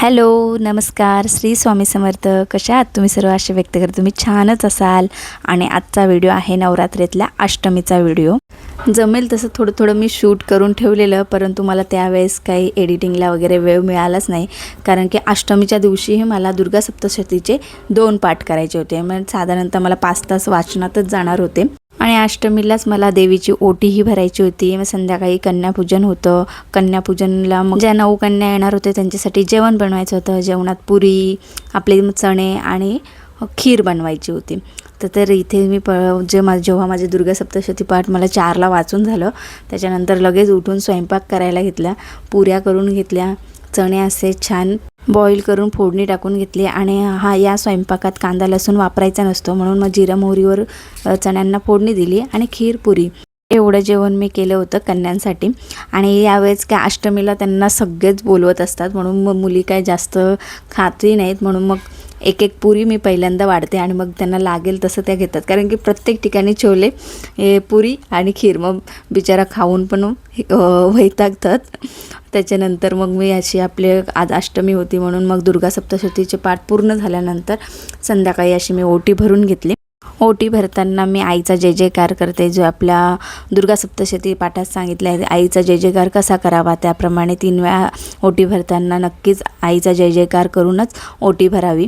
Hello नमस्कार. श्री स्वामी समर्थ. कशा आहात तुम्ही सर्व? असे व्यक्त करता. तुम्ही छानच असाल. आणि आजचा व्हिडिओ आहे नवरात्रीतल्या अष्टमीचा व्हिडिओ. जमेल तसं थोडं थोडं मी शूट करून ठेवलेलं परंतु मला त्यावेळेस काही एडिटिंगला वगैरे वेळ मिळालाच नाही. कारण की अष्टमीच्या दिवशीही मला दुर्गा सप्तशतीचे दोन पाठ करायचे होते. म्हणजे साधारणतः मला पाच तास वाचनातच जाणार होते. आणि अष्टमीलाच मला देवीची ओटीही भरायची होती. मग संध्याकाळी कन्यापूजन होतं. कन्यापूजनला मग ज्या नऊ कन्या येणार होते त्यांच्यासाठी जेवण बनवायचं होतं. जेवणात पुरी आपले चणे आणि खीर बनवायची होती. तर तर इथे मी प जे मा जेव्हा माझे दुर्गा सप्तशती पाठ मला चारला वाचून झालं त्याच्यानंतर लगेच उठून स्वयंपाक करायला घेतला. पुऱ्या करून घेतल्या. चणे असे छान बॉईल करून फोडणी टाकून घेतली आणि हा या स्वयंपाकात कांदा लसूण वापरायचा नसतो. म्हणून मग जिरा मोहरीवर चण्यांना फोडणी दिली आणि खीर पुरी. एवढं जेवण मी केलं होतं कन्यांसाठी. आणि यावेळेस काय अष्टमीला त्यांना सगळेच बोलवत असतात. म्हणून मग मुली काय जास्त खातही नाहीत. म्हणून मग एक एक पुरी मी पहिल्यांदा वाढते आणि मग त्यांना लागेल तसं त्या घेतात. कारण की प्रत्येक ठिकाणी छोले हे पुरी आणि खीर. मग बिचारा खाऊन पण वैतागतात. त्याच्यानंतर मग मी अशी आपले आज अष्टमी होती म्हणून मग दुर्गा सप्तशतीचे पाठ पूर्ण झाल्यानंतर संध्याकाळी अशी मी ओटी भरून घेतली. ओटी भरताना मी आईचा जय जयकार करते जो आपल्या दुर्गा सप्तशती पाठात सांगितलं आहे. आईचा जय जयकार कसा करावा? त्याप्रमाणे तीन वेळा ओटी भरताना नक्कीच आईचा जय जयकार करूनच ओटी भरावी.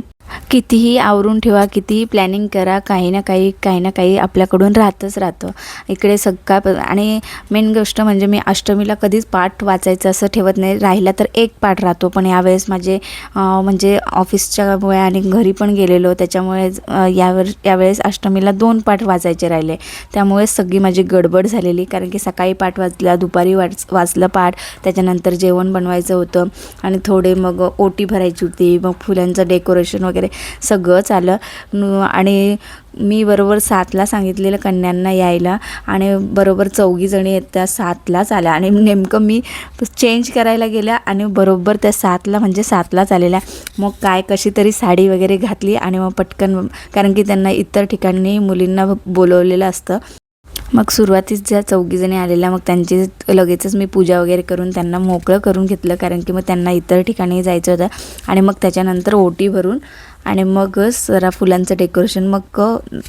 कितीही आवरून ठेवा कितीही प्लॅनिंग करा काही ना काही काही ना काही आपल्याकडून राहतच राहतं. इकडे सगळा आणि मेन गोष्ट म्हणजे मी अष्टमीला कधीच पाठ वाचायचं असं ठेवत नाही. राहिला तर एक पाठ राहतो पण यावेळेस माझे म्हणजे ऑफिसच्यामुळे आणि घरी पण गेलेलो त्याच्यामुळे यावर यावेळेस अष्टमीला दोन पाठ वाचायचे राहिले. त्यामुळे सगळी माझी गडबड झालेली कारण की सकाळी पाठ वाचला दुपारी वाच वाचलं पाठ त्याच्यानंतर जेवण बनवायचं होतं. आणि थोडे मग ओटी भरायची होती मग फुलांचं डेकोरेशन वगैरे सगळंच आलं आणि मी बरोबर सातला सांगितलेलं कन्यांना यायला आणि बरोबर चौघीजणी आहेत त्या सातलाच आल्या. आणि नेमकं मी चेंज करायला गेल्या आणि बरोबर त्या सातला म्हणजे सातलाच आलेल्या. मग काय कशी तरी साडी वगैरे घातली आणि मग पटकन कारण की त्यांना इतर ठिकाणी मुलींना बोलवलेलं असतं. मग सुरुवातीच ज्या चौघीजणी आलेल्या मग त्यांची लगेचच मी पूजा वगैरे करून त्यांना मोकळं करून घेतलं कारण की मग त्यांना इतर ठिकाणी जायचं होतं. आणि मग त्याच्यानंतर ओटी भरून आणि मग जरा फुलांचं डेकोरेशन मग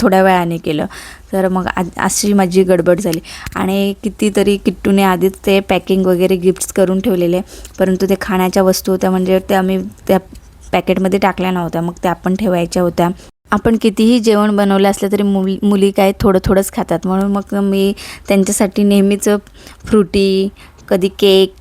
थोड्या वेळाने केलं. तर मग आ अशी माझी गडबड झाली. आणि कितीतरी किट्टूने आधीच ते पॅकिंग वगैरे गिफ्ट्स करून ठेवलेले. परंतु ते खाण्याच्या वस्तू होत्या म्हणजे त्या आम्ही त्या पॅकेटमध्ये टाकल्या नव्हत्या. मग त्या आपण ठेवायच्या होत्या. आपण कितीही जेवण बनवलं असलं तरी मुली मुली काय थोडं थोडंच खातात. म्हणून मग मी त्यांच्यासाठी नेहमीच फ्रुटी कधी केक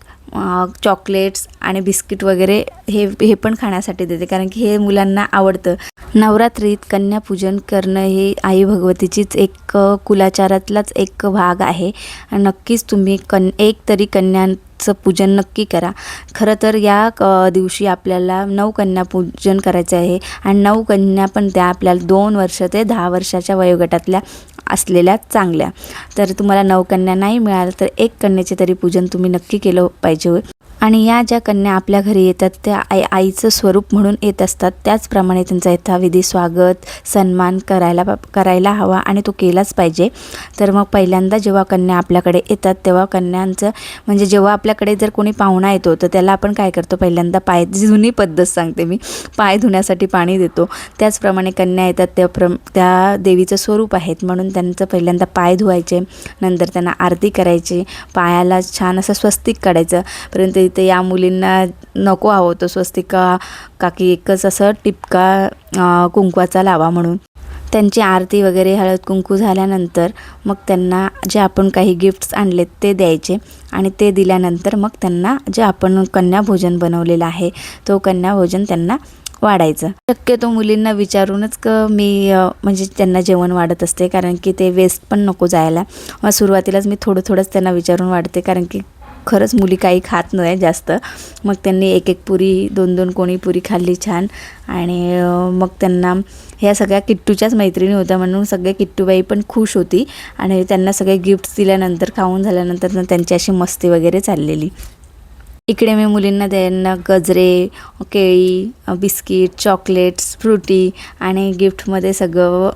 चॉकलेट्स आणि बिस्किट वगैरे हे हे पण खाण्यासाठी देते कारण की हे मुलांना आवडतं. नवरात्रीत कन्यापूजन करणं हे आई भगवतीचीच एक कुलाचारातलाच एक भाग आहे. नक्कीच तुम्ही कन एक तरी कन्या चं पूजन नक्की करा. खरं तर या क दिवशी आपल्याला नऊ कन्या पूजन करायचं आहे आणि नऊ कन्या पण त्या आपल्याला दोन वर्ष ते दहा वर्षाच्या वयोगटातल्या असलेल्या चांगल्या. तर तुम्हाला नऊ कन्या नाही मिळाल्या तर एक कन्याचे तरी पूजन तुम्ही नक्की केलं पाहिजे आणि या ज्या कन्या आपल्या घरी येतात त्या आई आईचं स्वरूप म्हणून येत असतात त्याचप्रमाणे त्यांचा यथाविधी स्वागत सन्मान करायला करायला हवा आणि तो केलाच पाहिजे. तर मग पहिल्यांदा जेव्हा कन्या आपल्याकडे येतात तेव्हा कन्यांचं म्हणजे जेव्हा आपल्याकडे जर कोणी पाहुणा येतो तर त्याला आपण काय करतो? पहिल्यांदा पाय जुनी पद्धत सांगते मी पाय धुण्यासाठी पाणी देतो. त्याचप्रमाणे कन्या येतात त्या प्र त्या देवीचं स्वरूप आहेत म्हणून त्यांचं पहिल्यांदा पाय धुवायचे नंतर त्यांना आरती करायची पायाला छान असं स्वस्तिक काढायचं परंतु इथे या मुलींना नको हवं तो स्वस्तिका काकी एकच असं टिपका कुंकवाचा लावा म्हणून. त्यांची आरती वगैरे हळद कुंकू झाल्यानंतर मग त्यांना जे आपण काही गिफ्ट्स आणलेत ते द्यायचे आणि ते दिल्यानंतर मग त्यांना जे आपण कन्याभोजन बनवलेलं आहे तो कन्याभोजन त्यांना वाढायचं. शक्यतो मुलींना विचारूनच क मी म्हणजे त्यांना जेवण वाढत असते कारण की ते वेस्ट पण नको जायला. मग सुरुवातीलाच मी थोडं थोडंच त्यांना विचारून वाढते कारण की खरंच मुली काही खात नाही जास्त. मग त्यांनी एक एक पुरी दोन दोन कोणी पुरी खाल्ली छान. आणि मग त्यांना ह्या सगळ्या किट्टूच्याच मैत्रिणी होत्या म्हणून सगळे किट्टूबाई पण खुश होती. आणि त्यांना सगळे गिफ्ट्स दिल्यानंतर खाऊन झाल्यानंतर त्यांची अशी मस्ती वगैरे चाललेली. इकडे मी मुलींना त्यांना गजरे केळी बिस्किट चॉकलेट्स फ्रुटी आणि गिफ्टमध्ये सगळं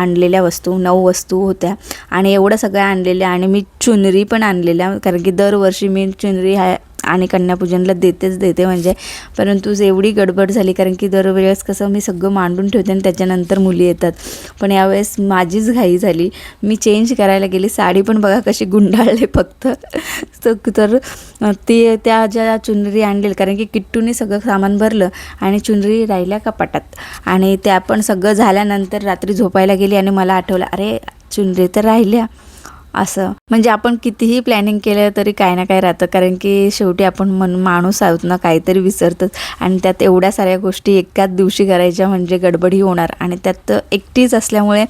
आणलेल्या वस्तू नऊ वस्तू होत्या. आणि एवढं सगळं आणलेल्या आणि मी चुनरी पण आणलेल्या कारण की दरवर्षी मी चुनरी ह्या आणि कन्यापूजनला देतेच देते म्हणजे. परंतु एवढी गडबड झाली कारण की दरवेळेस कसं मी सगळं मांडून ठेवते आणि त्याच्यानंतर मुली येतात. पण यावेळेस माझीच घाई झाली. मी चेंज करायला गेली. साडी पण बघा कशी गुंडाळले फक्त. तर- ते ती त्या ज्या चुनरी आणलेल कारण की किट्टूने सगळं सामान भरलं आणि चुनरी राहिल्या कपाटात आणि त्या पण सगळं झाल्यानंतर रात्री झोपायला गेली आणि मला आठवलं अरे चुनरी तर राहिल्या. असं. म्हणजे आपण कितीही प्लॅनिंग केलं तरी काय ना काय राहतं. कारण की शेवटी आपण मन माणूस आहोत ना काहीतरी विसरतच. आणि त्यात एवढ्या साऱ्या गोष्टी एकाच दिवशी करायच्या म्हणजे गडबडी होणार. आणि त्यात एकटीच असल्यामुळे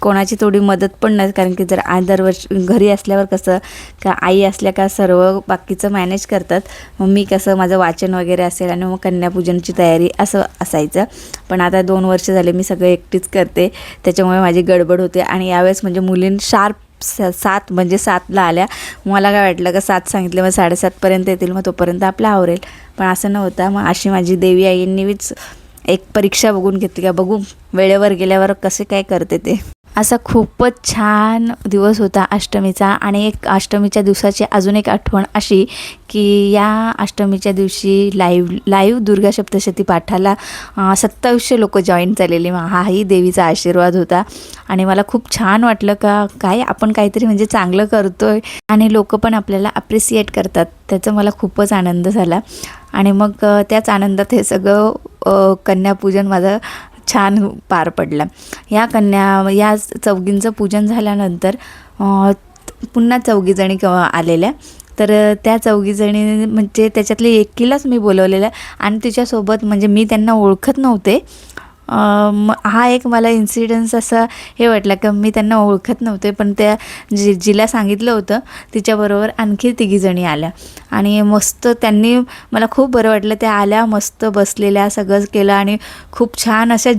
कोणाची थोडी मदत पण नाही. कारण की जर आ दरवर्षी घरी असल्यावर कसं का आई असल्या का सर्व बाकीचं मॅनेज करतात. मग मी कसं माझं वाचन वगैरे असेल आणि मग कन्यापूजनची तयारी असं असायचं. पण आता दोन वर्ष झाले मी सगळं एकटीच करते. त्याच्यामुळे माझी गडबड होते. आणि यावेळेस म्हणजे मुलीं शार्प स सात म्हणजे सातला आल्या. मला काय वाटलं का सात सांगितले मग साडेसातपर्यंत येतील मग तोपर्यंत आपला आवरेल. पण असं नव्हतं. मग अशी माझी देवी आईंनीच एक परीक्षा बघून घेतली का बघू वेळेवर गेल्यावर कसे काय करते ते. असा खूपच छान दिवस होता अष्टमीचा आणि एक अष्टमीच्या दिवसाची अजून एक आठवण अशी की या अष्टमीच्या दिवशी लाईव्ह लाईव्ह दुर्गा सप्तशती पाठाला सत्तावीसशे लोक जॉईन झालेले. हाही देवीचा आशीर्वाद होता. आणि मला खूप छान वाटलं का काय आपण काहीतरी म्हणजे चांगलं करतो आहे आणि लोक पण आपल्याला अप्रिसिएट करतात. त्याचा मला खूपच आनंद झाला. आणि मग त्याच आनंदात हे सगळं कन्यापूजन माझं छान पार पडलं. या कन्या या चौघींचं पूजन झाल्यानंतर पुन्हा चौघीजणी क आलेल्या. तर त्या चौघीजणी म्हणजे त्याच्यातली एकीलाच मी बोलवलेलं आणि तिच्यासोबत म्हणजे मी त्यांना ओळखत नव्हते. हा एक मला इन्सिडन्स असा हे वाटला की मी त्यांना ओळखत नव्हते पण त्या जि जिला सांगितलं होतं तिच्याबरोबर आणखी तिघीजणी आल्या. आणि मस्त त्यांनी मला खूप बरं वाटलं त्या आल्या मस्त बसलेल्या सगळंच केलं आणि खूप छान अशा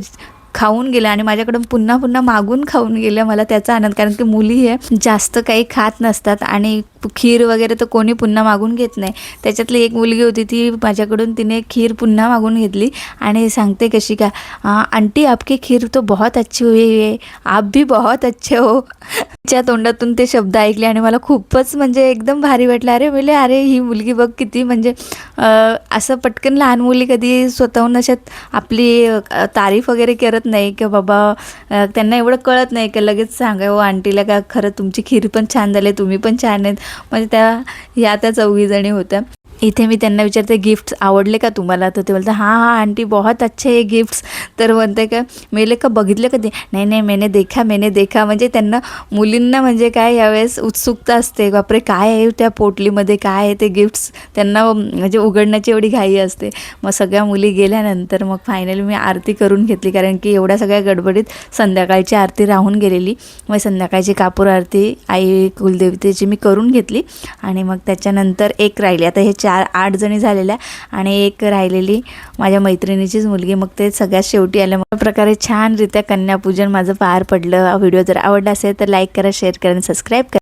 खाऊन गेल्या आणि माझ्याकडून पुन्हा पुन्हा मागून खाऊन गेल्या. मला त्याचा आनंद कारण की मुली हे जास्त काही खात नसतात आणि खीर वगैरे तर कोणी पुन्हा मागून घेत नाही. त्याच्यातली एक मुलगी होती ती माझ्याकडून तिने खीर पुन्हा मागून घेतली आणि सांगते कशी का आंटी आपकी खीर तो बहुत अच्छी हुई है. आप भी बहुत अच्छे हो. तिच्या तोंडातून ते शब्द ऐकले आणि मला खूपच म्हणजे एकदम भारी वाटलं. अरे म्हणजे अरे ही मुलगी बघ किती म्हणजे असं पटकन लहान मुली कधी स्वतःहून अशात आपली तारीफ वगैरे करत नाही की बाबा? त्यांना एवढं कळत नाही की? लगेच सांगा हो आंटीला का खरं तुमची खीर पण छान झाली तुम्ही पण छान आहेत. म्हणजे त्या ह्या त्या चौघीजणी होत्या. इथे मी त्यांना विचारते गिफ्ट्स आवडले का तुम्हाला? तर ते बोलतात हां हां आंटी बहुत अच्छे हे गिफ्ट्स तर म्हणते का मेले का बघितलं का ते नाही नाही मैंने देखा मैंने देखा. म्हणजे त्यांना मुलींना म्हणजे काय यावेळेस उत्सुकता असते बापरे काय आहे त्या पोटलीमध्ये? काय आहे ते गिफ्ट्स त्यांना म्हणजे उघडण्याची एवढी घाई असते. मग सगळ्या मुली गेल्यानंतर मग फायनली मी आरती करून घेतली कारण की एवढ्या सगळ्या गडबडीत संध्याकाळची आरती राहून गेलेली. मग संध्याकाळची कापूर आरती आई कुलदेवतेची मी करून घेतली आणि मग त्याच्यानंतर एक राहिली. आता हे चार आठ जणी झालेल्या आणि एक राहिलेली माझ्या मैत्रिणीचीच मुलगी. मग ते सगळ्यात शेवटी आल्या. मग प्रकारे छानरित्या कन्यापूजन माझं पार पडलं. व्हिडिओ जर आवडला असेल तर लाईक करा शेअर करा आणि सबस्क्राईब करा.